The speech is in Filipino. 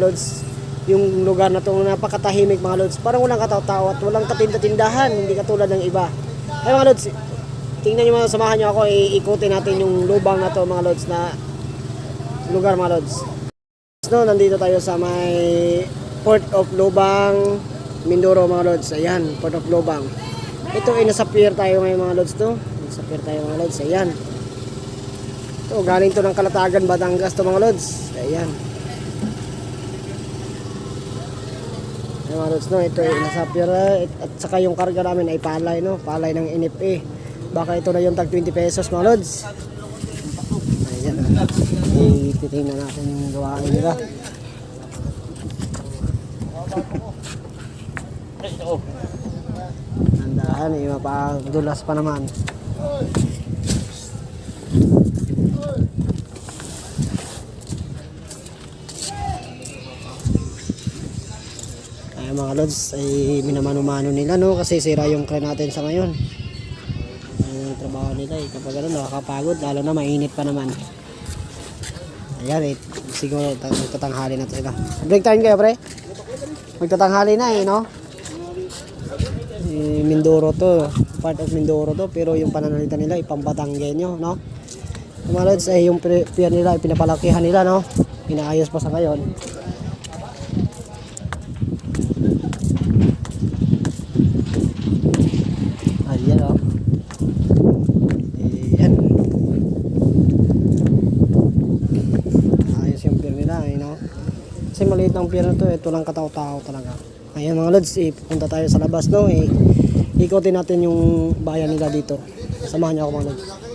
Lods, yung lugar na to napakatahimik mga Lods. Parang walang kataw-tao at walang katinda-tindahan, hindi katulad ng iba. Ay mga Lods, tingnan nyo mga samahan nyo ako, iikutin natin yung lubang na to mga Lods na lugar mga Lods. No, nandito tayo sa may Port of Lubang, Mindoro mga Lods. Ayan, Port of Lubang. Ito ay nasa pier tayo ngayon mga Lods to. Nasa pier tayo mga Lods. Ayan. Ito, galing to ng Kalatagan, Batangas to mga Lods. Ayan. Ayan mga no? Ito ay nasa pier eh, at saka yung karga namin ay palay, no? Palay ng NFA. Baka ito na yung tag 20 pesos mga Lods. Ayan. Eh, titingnan natin yung gawain nila. Tandaan, eh, mapadulas pa naman. Ay mga lods, ay minamano-mano nila no kasi sira yung crane natin sa ngayon. Ang trabaho nila eh, kapag ano, nakakapagod, lalo na mainit pa naman. Ayan eh, siguro ta- magtatanghali na sila. Break time kayo pre? Magtatanghali na eh, no? Eh, Mindoro to, part of Mindoro to, pero yung pananalita nila ipambatanggenyo, no? Yung Mga lods, eh, yung pier nila, pinapalakihan nila, no? Inaayos pa sa ngayon. Ayan, oh. Ayan. Ayos yung pier nila, eh, no? Kasi maliit ang pier na to, ito lang kataw-tao talaga. Ayan mga lods, eh, tayo sa labas, no? Eh, ikotin natin yung bayan nila dito. Samahan niyo ako mga lods.